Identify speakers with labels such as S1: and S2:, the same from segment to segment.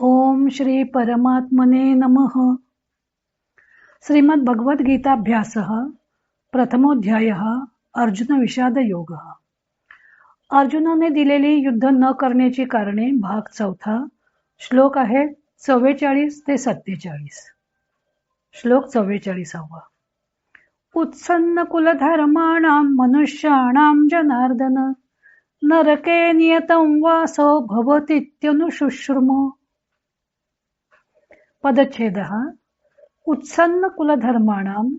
S1: ओम श्री परमात्मने नमः. श्रीमद भगवद्गीताभ्यास प्रथमोध्याय अर्जुन विषाद योग अर्जुनाने दिलेली युद्ध न करण्याची कारणे भाग चौथा श्लोक आहे चव्वेचाळीस ते सत्तेचाळीस. श्लोक चव्वेचाळीसावा. उत्सन्न कुलधर्माणां मनुष्याणां जनार्दन नरके नियतं वासो भवतीत्यनुशुश्रुम पदच्छेदः उत्सन्न कुलधर्माणाम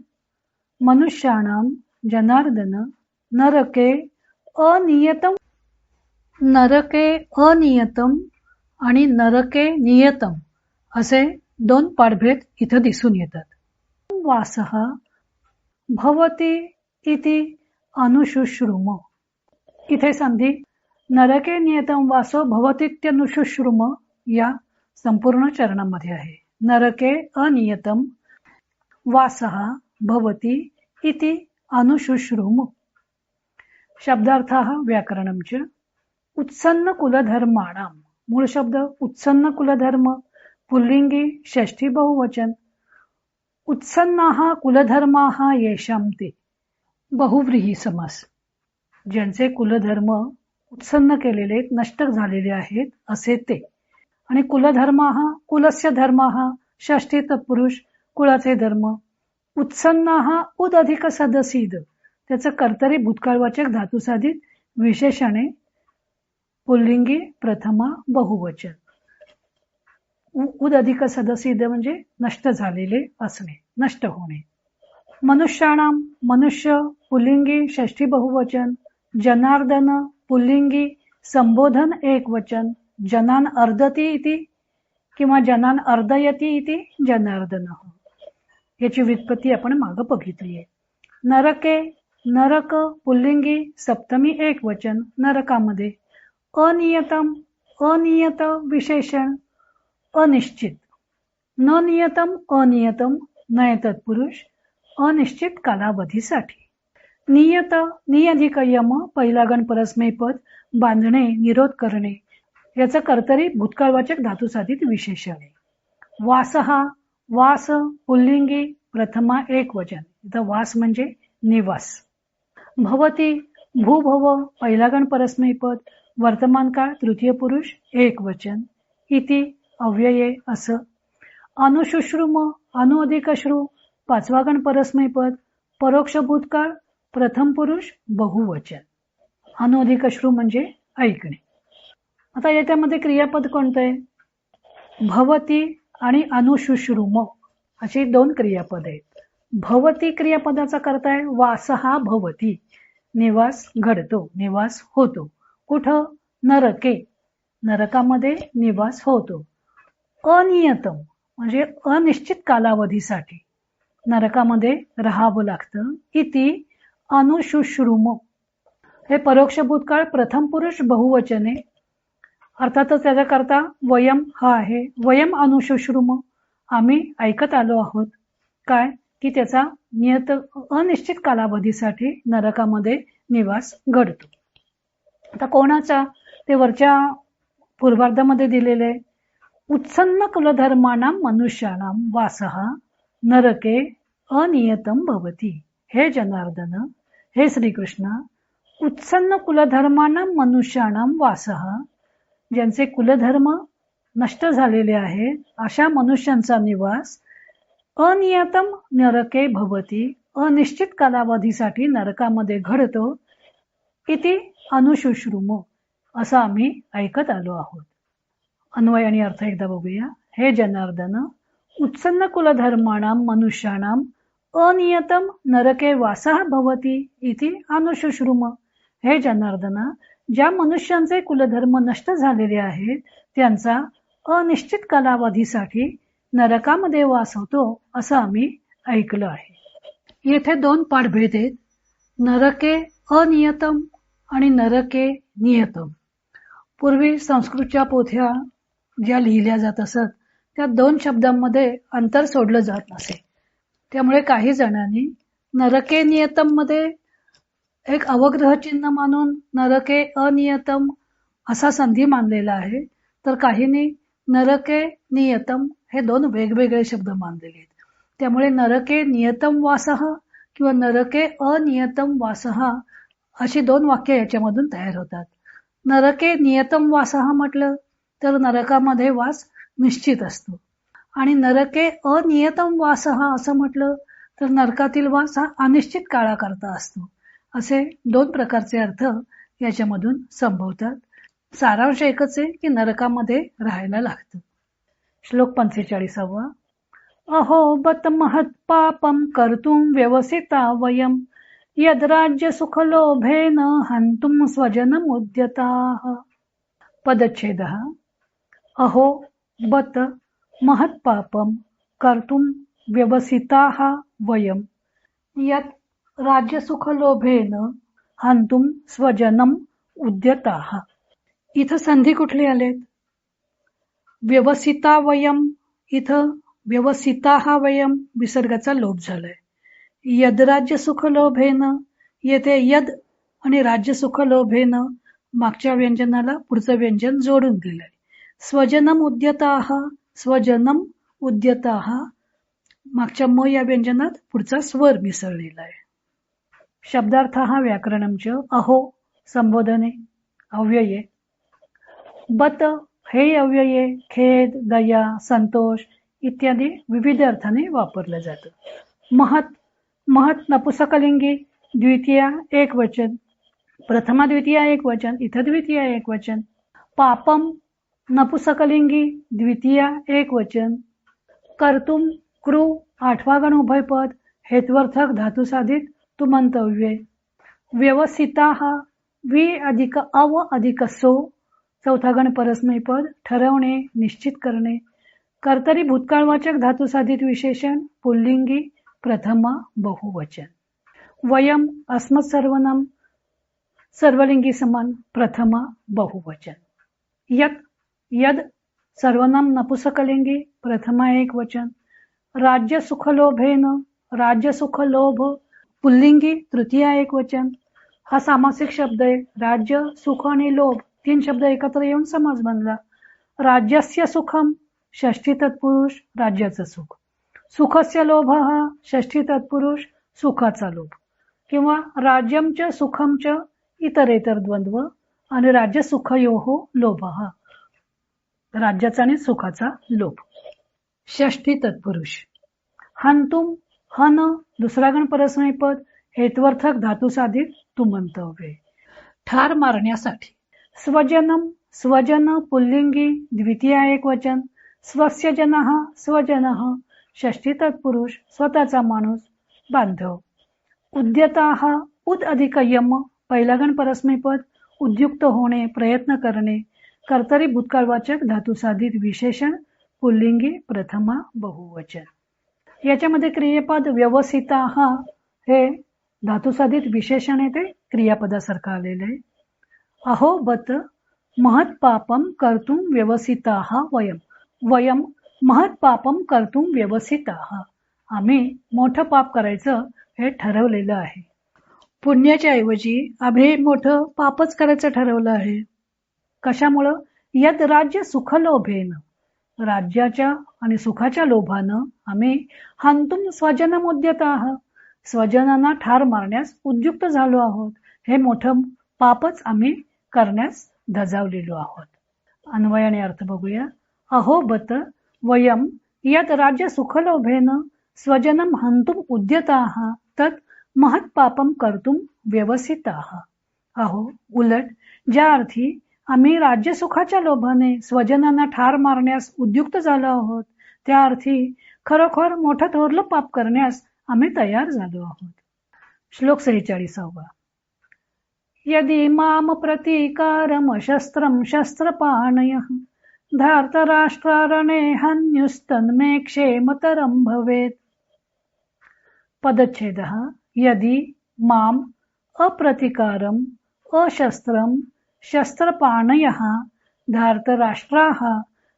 S1: मनुष्याणाम जनार्दन नरके अनियतम नरके अनियतम आणि नरके नियतम असे दोन पाठभेद इथं दिसून येतात. वासः भवती इति अनुशुश्रुम. इथे संधी नरके नियतम वासो भवतीत्यनुशुश्रुम या संपूर्ण चरणामध्ये आहे. नरके अनियतम वासः भवती इति अनुशुश्रुम। शब्दार्थ व्याकरणं च उत्सन्न कुलधर्माणाम मूळ शब्द उत्सन्न कुलधर्म पुल्लिंगी षष्ठी बहुवचन। उत्सन्ना कुलधर्मा येशाम ते बहुव्रीही समास। ज्यांचे कुलधर्म उत्सन्न केलेले नष्ट झालेले आहेत असे ते। आणि कुलधर्म हा कुलस्य धर्म हा षष्ठी तत्पुरुष कुळाचे धर्म. उत्सन्न हा उद अधिक सदसीद. त्याचं कर्तरी भूतकाळवाचक धातुसाधित विशेषणे पुल्लिंगी प्रथमा बहुवचन. उद अधिक सदसीद म्हणजे नष्ट झालेले असणे नष्ट होणे. मनुष्याणाम मनुष्य पुल्लिंगी षष्ठी बहुवचन जनार्दन पुल्लिंगी संबोधन एक वचन जनान अर्धती इति किंवा जनान अर्धयती इति जनार्दन. याची व्युत्पत्ती आपण माग बघितली आहे नरके नरक पुल्लिंगी सप्तमी एक वचन नरकामध्ये अनियतम अनियत विशेषण अनिश्चित. न नियतम अनियतम नय तत्पुरुष अनिश्चित कालावधीसाठी. नियत नियधिक यम पहिला गण परस्मैपद बांधणे निरोध करणे याचं कर्तरी भूतकाळवाचक धातुसाधित विशेषण आहे. वास हा वास पुल्लिंगी प्रथमा एक वचन. इथं वास म्हणजे निवास. भवती भूभव पहिला गण परस्मैपद वर्तमान काळ तृतीय पुरुष एक वचन. इति अव्यये असं. अनुशुश्रुम अनुअधिकश्रू पाचवा गण परस्मैपद परोक्ष भूतकाळ प्रथम पुरुष बहुवचन. अनुअधिकश्रू म्हणजे ऐकणे. आता याच्यामध्ये क्रियापद कोणतं आहे? भवती आणि अनुशुश्रुम अशी दोन क्रियापद आहेत. भवती क्रियापदाचा करताय वास हा भवती. निवास घडतो निवास होतो. कुठं? नरके. नरकामध्ये निवास होतो. अनियतम म्हणजे अनिश्चित कालावधीसाठी. नरकामध्ये राहावं लागतं. इति अनुशुश्रुम. हे परोक्ष भूतकाळ प्रथम पुरुष बहुवचने अर्थातच त्याच्याकरता वयम हा आहे. वयम अनुशुश्रुम आम्ही ऐकत आलो आहोत. काय? की त्याचा नियत अनिश्चित कालावधीसाठी नरकामध्ये निवास घडतो. आता कोणाचा? ते वरच्या पूर्वार्धामध्ये दिलेले उत्सन्न कुलधर्माना मनुष्यानाम वासहा नरके अनियतम भवती. हे जनार्दन हे श्रीकृष्ण उत्सन्न कुलधर्माना मनुष्यानाम वासहा ज्यांचे कुलधर्म नष्ट झालेले आहेत अशा मनुष्यांचा निवास अनियतम नरके भवती अनिश्चित कालावधीसाठी नरकामध्ये घडतो इति अनुशुश्रुम असं आम्ही ऐकत आलो आहोत. अन्वय आणि अर्थ एकदा बघूया. हे जनार्दन उत्सन्न कुलधर्माणाम मनुष्याणाम अनियतम नरके वासा भवती इति अनुशुश्रुम. हे जनार्दना ज्या मनुष्यांचे कुलधर्म नष्ट झालेले आहेत त्यांचा अनिश्चित कालावधीसाठी नरकामध्ये वास होतो असं आम्ही ऐकलं आहे. येथे दोन पाठभेद आहेत. नरके अनियतम आणि नरके नियतम. पूर्वी संस्कृतच्या पोथ्या ज्या लिहिल्या जात असत त्या दोन शब्दांमध्ये अंतर सोडलं जात नसे. त्यामुळे काही जणांनी नरके नियतममध्ये एक अवग्रह चिन्ह मानून नरके अनियतम असा संधी मानलेला आहे. तर काहींनी नरके नियतम हे दोन वेगवेगळे शब्द मानलेले आहेत. त्यामुळे नरके नियतम वासह किंवा नरके अनियतम वासह अशी दोन वाक्य याच्यामधून तयार होतात. नरके नियतम वासह म्हटलं तर नरकामध्ये वास निश्चित असतो. आणि नरके अनियतम वासह असं म्हटलं तर नरकातील वास हा अनिश्चित काळाकरता असतो. असे दोन प्रकारचे अर्थ याच्यामधून संभवतात. सारांश एकच आहे की नरकामध्ये राहायला लागतं. श्लोक पंचेचाळीसावा. अहो बत महत् पापम कर्तुम व्यवसिता वयम यद्राज्य सुखलोभेन हंतुम स्वजनम उद्यता पदच्छेद. अहो बत महत् पापम कर्तुम व्यवसिता वयम यत राज्यसुखलोभेन हंतुम स्वजनम उद्यताः। इथं संधी कुठली आलेत? व्यवसिता वयम इथं व्यवसिता हा वयम विसर्गाचा लोभ झालाय। यद राज्य सुख लोभेन येथे यद आणि राज्य सुख लोभेन मागच्या व्यंजनाला पुढचं व्यंजन जोडून दिलंय। स्वजनम उद्यता स्वजनम उद्यता मागच्या म या व्यंजनात पुढचा स्वर मिसळलेला आहे। शब्दार्थ हा व्याकरणमच. अहो संबोधने अव्यये. बत हे अव्यये खेद दया संतोष इत्यादी विविध अर्थाने वापरलं जातं. महत महत नपुसकलिंगी द्वितीया एक वचन प्रथमा द्वितीया एक वचन इथं द्वितीया एक वचन पापम नपुसकलिंगी द्वितीया एक वचन कर्तुम क्रू आठवागण उभयपद हेत्वर्थक धातुसाधित तु तू व्यवस्थिताः वि अधिक अव अधिक सो। चौथा गण परस्मय पद ठरवणे निश्चित करणे। कर्तरी भूतकाळवाचक धातुसाधित विशेषण पुल्लिंगी प्रथमा बहुवचन। वयम अस्मत् सर्वनम सर्वलिंगी समान प्रथमा बहुवचन। यत यद सर्वनाम नपुसकलिंगी प्रथमा एक वचन राज्य सुखलोभेन राज्य सुखलोभ पुल्लिंगी तृतीया एक वचन. हा सामासिक शब्द आहे. राज्य सुख आणि लोभ तीन शब्द एकत्र येऊन समाज बनला. राज्यस्य सुखम षष्ठी तत्पुरुष राज्याचं सुख. सुखस्य लोभ हा षष्ठी तत्पुरुष सुखाचा लोभ. किंवा राज्यमच सुखमच इतरेतर द्वंद्व आणि राज्य सुखयो लोभ. हा राज्याचा आणि सुखाचा लोभ. षष्ठी तत्पुरुष. हंतुम हन दुसरा गण परस्मय पद हेत्वर्थक धातू साधित तू मंतव्य ठार मारण्यासाठी. स्वजनम स्वजन पुल्लिंगी द्वितीय एक वचन स्वस्य जन स्वजन षष्टी तत्पुरुष स्वतःचा माणूस बांधव. उद्यता उद अधिक यम पहिला गण परस्मैपद उद्युक्त होणे प्रयत्न करणे कर्तरी भूतकाळवाचक धातुसाधित विशेषण पुल्लिंगी प्रथमा बहुवचन. याच्यामध्ये क्रियेपद व्यवस्थित हा हे धातुसाधित विशेषण आहे ते क्रियापदासारखं आलेलं आहे. अहो बत महत् पापम कर्तुम व्यवसिता वयम वयम महत् पापम कर्तुम व्यवसिता आम्ही मोठं पाप करायचं हे ठरवलेलं आहे. पुण्याच्या ऐवजी आम्ही मोठं पापच करायचं ठरवलं आहे. कशामुळं? यात राज्य सुखलोभेन. राज्याच्या आणि सुखाच्या लोभानं आम्ही हांतुम स्वजन उद्यत स्वजनांना ठार मारण्यास उद्युक्त झालो आहोत. हे मोठं पापच आम्ही करण्यास धजावलेलो आहोत. अन्वयाने अर्थ बघूया. अहो बत वयम यात राज्य सुखलोभेन स्वजनम हंतुम उद्यता तत् महत् पापम व्यवसित आहा अहो उलट ज्या अर्थी आम्ही राज्य सुखाच्या लोभाने स्वजनांना ठार मारण्यास उद्युक्त झालो आहोत. त्या अर्थी खरोखर मोठं थोरलं पाप करण्यास आम्ही तयार झालो आहोत. श्लोक सेहेचाळीसावा. यदि माम प्रतिकारम शस्त्रम शस्त्रपाणय धार्तराष्ट्रारणे हन्युस्तन्मे क्षेमतरम भवेत। पदच्छेदः यदि माम अप्रतिकारम अशस्त्रं शस्त्रपाणयः धार्तराष्ट्राः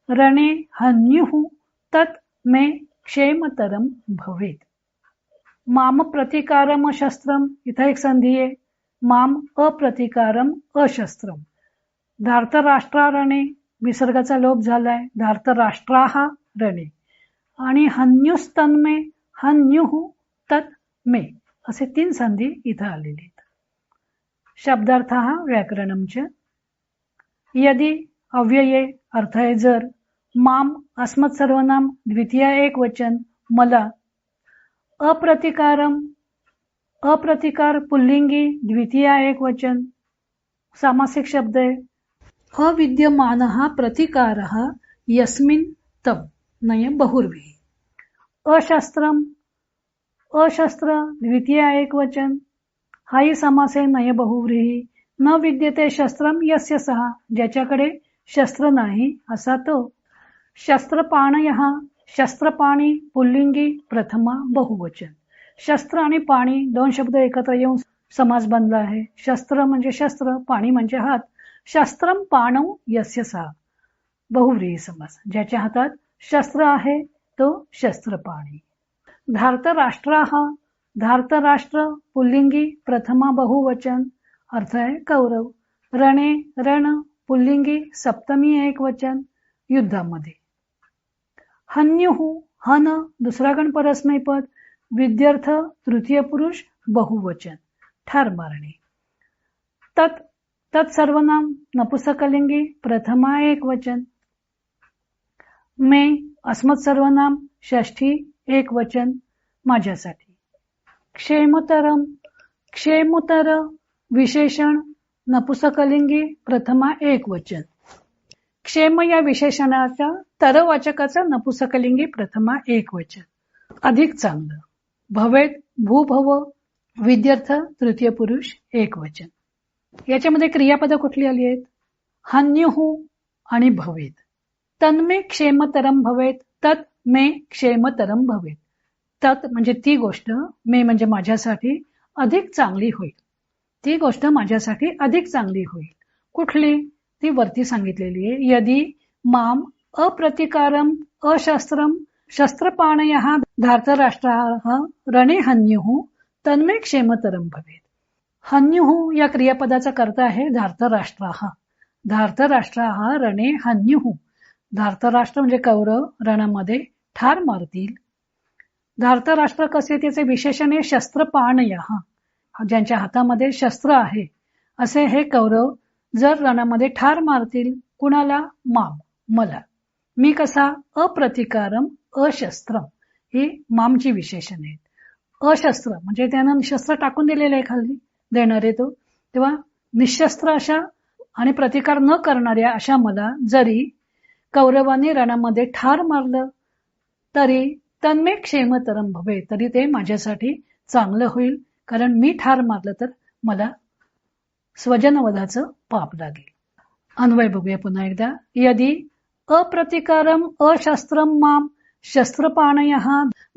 S1: रणे हन्युः तत् मे क्षेमतरं भवेत्। माम प्रतिकारम अशस्त्रम इथं एक संधी आहे माम अप्रतिकारम अशस्त्रम। धार्तराष्ट्रारणे विसर्गाचा लोप झालाय धार्तराष्ट्रा हा रणे। आणि हन्युस्तन्मे हन्युः तत् मे। असे तीन संधी इथं आलेली आहेत। शब्दार्थ हा च यदि अव्यये अर्थ आहे जर माम अस्मत् सर्वनाम द्वितीय एक वचन मला। अप्रतिकारम अप्रतिकार पुल्लिंगी द्वितीय एक वचन सामासिक शब्द आहे अविद्यमान हा प्रतिकार यस्मिन तब नय बहुर्वी अशास्त्रम अशस्त्र द्वितीय एक वचन हाही समास नय बहुव्रीही. न विद्यते शस्त्रम यस्य सहा ज्याच्याकडे शस्त्र नाही असा तो. शस्त्रपाणय शस्त्रपाणी पुल्लिंगी प्रथमा बहुवचन. शस्त्र आणि पाणी दोन शब्द एकत्र येऊन समास बनला आहे. शस्त्र म्हणजे शस्त्र पाणी म्हणजे हात. शस्त्रम पाणव यस्य सहा बहुव्रीही समास. ज्याच्या हातात शस्त्र आहे तो शस्त्र पाणी धार्त राष्ट्र हा धार्तराष्ट्र पुल्लिंगी प्रथमा बहुवचन अर्थ आहे कौरव. रणे रण पुल्लिंगी सप्तमी एक वचन युद्धामध्ये. हन्युहू हन दुसरा गण परस्मय पद विद्यार्थ तृतीय पुरुष बहुवचन. ठार मारणे तत् तत्सर्वनाम नपुसकलिंगी प्रथमा एक वचन मे अस्मत् सर्वनाम षष्ठी एक वचन माझ्यासाठी. क्षेमतरम क्षेमतर विशेषण नपुसकलिंगी प्रथमा एक वचन क्षेम या विशेषणाच्या तरवाचकाचा नपुसकलिंगी प्रथमा एक वचन अधिक चांगलं भवेत भूभव विद्यार्थ तृतीय पुरुष एक वचन याच्यामध्ये क्रियापद कुठली आली आहेत हन्युहू आणि भवेत तन्मे क्षेमतरम भवेत तत् मे क्षेमतरम भवेत तत् म्हणजे ती गोष्ट मे म्हणजे माझ्यासाठी अधिक चांगली होईल. ती गोष्ट माझ्यासाठी अधिक चांगली होईल. कुठली? ती वरती सांगितलेली आहे. यदी माम अप्रतिकारम अशास्त्रम शस्त्रपाणय धार्तराष्ट्र रणे हन्युहू तन्मे क्षेमतरम भवेत. हन्युहू या क्रियापदाचा करता आहे धार्तराष्ट्र. हा धार्तराष्ट्र हा रणे हन्युहू धार्तराष्ट्र म्हणजे कौरव रणामध्ये ठार मारतील. धार्तराष्ट्र कसे त्याचे विशेषणे शस्त्र पाणय ज्यांच्या हातामध्ये शस्त्र आहे. असे हे कौरव जर रणामध्ये ठार मारतील कुणाला? माम. मला. मी कसा? अप्रतिकारम अशस्त्र ही मामची विशेषण आहेत. अशस्त्र म्हणजे त्यानं शस्त्र टाकून दिलेले आहे खाली. देणारे तो. तेव्हा निशस्त्र अशा आणि प्रतिकार न करणाऱ्या अशा मला जरी कौरवाने रणामध्ये ठार मारलं तरी तन्मे क्षेमतरम भवे तरी ते माझ्यासाठी चांगलं होईल. कारण मी ठार मारलं तर मला स्वजनवधाचं पाप लागेल. अन्वय बघूया पुन्हा एकदा. यदी अप्रतिकारम अशस्त्रम माम शस्त्रपाणय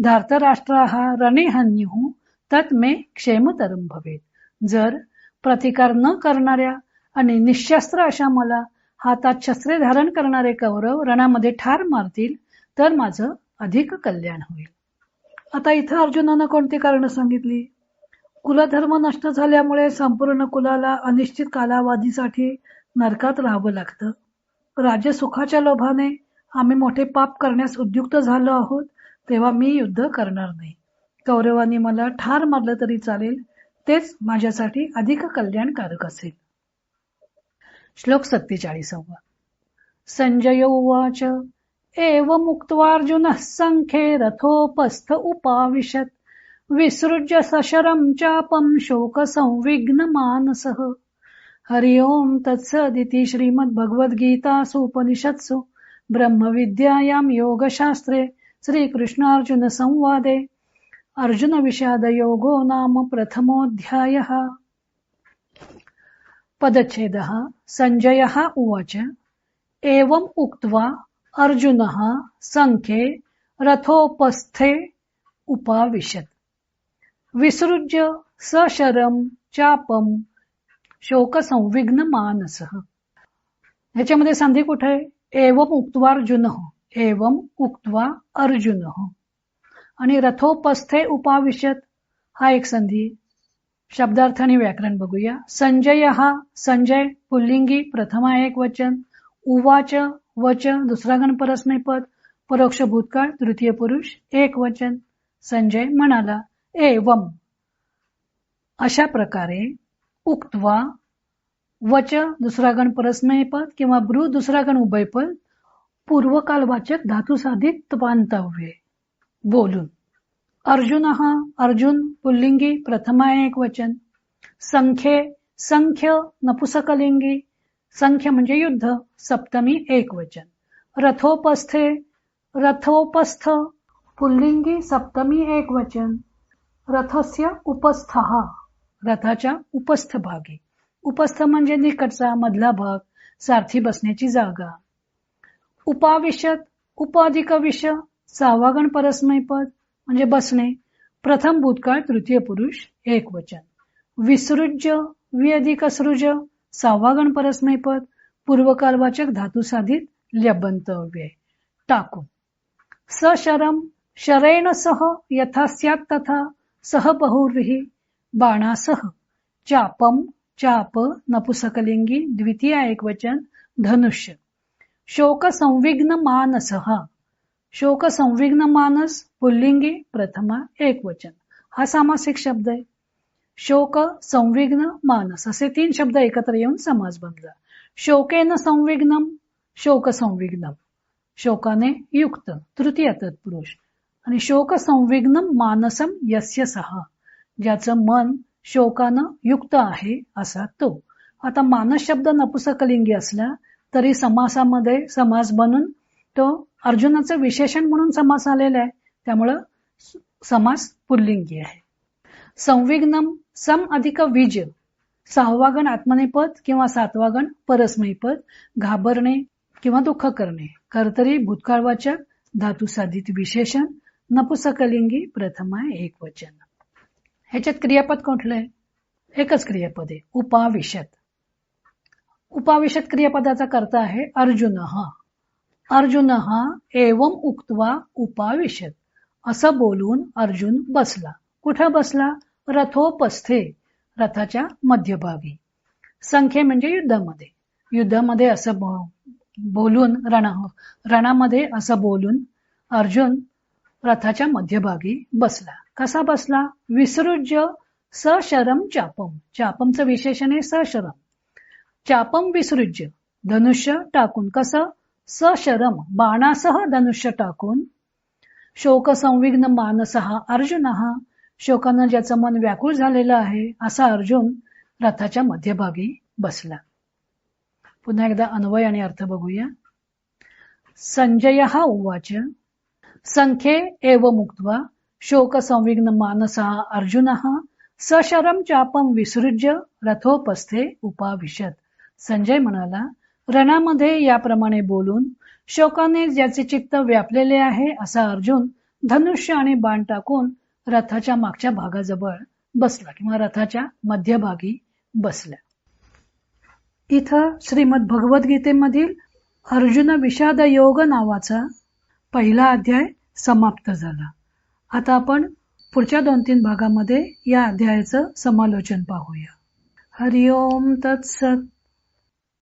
S1: धार्तराष्ट्र रणे हन्यू तत् मे क्षेमतरम भवेत. जर प्रतिकार न करणाऱ्या आणि निशस्त्र अशा मला हातात शस्त्रे धारण करणारे कौरव रणामध्ये ठार मारतील तर माझं अधिक कल्याण होईल. आता इथं अर्जुनानं कोणती कारण सांगितली? कुलधर्म नष्ट झाल्यामुळे संपूर्ण कुलाला अनिश्चित कालावधीसाठी नरकात राहावं लागतं. राज्य सुखाच्या लोभाने आम्ही मोठे पाप करण्यास उद्युक्त झालो आहोत तेव्हा मी युद्ध करणार नाही. कौरवानी मला ठार मारलं तरी चालेल तेच माझ्यासाठी अधिक कल्याणकारक असेल. श्लोक सत्तेचाळीसावा. संजय उवाच एव मुक्त्वार्जुनः संख्ये रथोपस्थ उपाविशत्। विसृज्य सशरम् चापम् शोकसंविघ्नमानसः। हरि ओम् तत्सदिति श्रीमद्भगवद्गीतासु ब्रह्मविद्यायां योगशास्त्रे श्रीकृष्णार्जुनसंवादे। अर्जुनविषादयोगो नाम प्रथमोऽध्यायः। पदच्छेदः। सञ्जयः उवाच। एवम् उक्त्वा अर्जुनः सङ्ख्ये रथोपस्थे उपाविशत्। विसृज्य सशरम चापम शोक संविघ्न मानस ह्याच्यामध्ये संधी कुठे? आहे एवम उक्त्वा अर्जुन। एवम उक्त्वा अर्जुन। आणि रथोपस्थे उपाविशत हा एक संधी। शब्दार्थ आणि व्याकरण बघूया। संजय हा संजय पुल्लिंगी प्रथमा एक वचन उवाच वच दुसरा गण पद परोक्ष भूतकाळ तृतीय पुरुष एक वचन. संजय म्हणाला एवम अशा प्रकारे उक्तवा वच दुसरा गण परस्मयपद किंवा ब्रू दुसरा गण उभयपद पूर्वकालवाचक धातू साधित बोलून. अर्जुन हा अर्जुन पुल्लिंगी प्रथमा एक वचन. संख्ये संख्य नपुसकलिंगी संख्य म्हणजे युद्ध सप्तमी एक वचन. रथोपस्थे रथोपस्थ पुल्लिंगी सप्तमी एक वचन. रथस्य उपस्थ रथाच्या उपस्थ भागी उपस्थ म्हणजे निकटचा मधला भाग सारथी बसण्याची जागा. उपाविशत उपाधिक विष सहावागण परस्मैपद म्हणजे बसणे. प्रथम भूतकाळ तृतीय पुरुष एक वचन. विसृज विअधिक सृज सहावागण परस्मैपद पूर्वकालवाचक धातू साधित ल्यबंतव्य टाकून सशरम शरेण सह यथा स्यात् तथा सह बहुर्ही बाणासह. चापम चाप नपुसकलिंगी द्वितीय एकवचन धनुष्य. शोक संविघ्न मानस. शोक संविघ्न मानस पुल्लिंगी प्रथमा एकवचन हा सामासिक शब्द आहे. शोक संविघ्न मानस असे तीन शब्द एकत्र येऊन समाज बनला. शोकेन संविघ्नम शोक संविघ्नम. शोकाने युक्त तृतीय तत्पुरुष. आणि शोक संविघ्नम मानसम यस्य सहा. ज्याचं मन शोकानं युक्त आहे असा तो. आता मानस शब्द नपुसकलिंगी असला तरी समासामध्ये समास बनून तो अर्जुनाचं विशेषण म्हणून समास आलेला आहे. त्यामुळं समास पुल्लिंगी आहे. संविघ्नम सम अधिक विज सहावागण आत्मनेपद किंवा सातवागण परस्मयपद घाबरणे किंवा दुःख करणे. कर्तरी भूतकाळवाचक धातू साधित विशेषण नपुसकलिंगी प्रथमा एक वचन. ह्याच्यात क्रियापद कुठलं आहे? एकच क्रियापद आहे उपाविशत उपाविशत क्रियापदाचा करता आहे अर्जुन. हा अर्जुन हा एवम उक्तवा उपाविशत असं बोलून अर्जुन बसला. कुठं बसला? रथोपस्थे रथाच्या मध्यभागी. संख्ये म्हणजे युद्धामध्ये. युद्धामध्ये असं बोलून रणा रणामध्ये असं बोलून अर्जुन रथाच्या मध्यभागी बसला. कसा बसला? विसृज्य सशरम चापम. चापमचं विशेषण आहे सशरम. चापम विसृज्य. धनुष्य टाकून कसं? सशरम. बाणासह धनुष्य टाकून शोक संविघ्न मानस हा अर्जुन हा शोकानं ज्याचं मन व्याकुळ झालेलं आहे असा अर्जुन रथाच्या मध्यभागी बसला. पुन्हा एकदा अन्वय आणि अर्थ बघूया. संजय हा उवाच. संख्ये एव मुक्त्वा शोक संविघ्न मानस अर्जुन सशरम चापम विसृज्य रथोपस्थे उपाविशत. संजय म्हणाला रणामध्ये याप्रमाणे बोलून शोकाने ज्याचे चित्त व्यापलेले आहे असा अर्जुन धनुष्य आणि बाण टाकून रथाच्या मागच्या भागाजवळ बसला किंवा रथाच्या मध्यभागी बसला. इथं श्रीमद भगवद्गीतेमधील अर्जुन विषाद योग नावाचा पहिला अध्याय समाप्त झाला. आता आपण पुढच्या दोन तीन भागामध्ये या अध्यायाचं समालोचन पाहूया. हरिओम तत्सत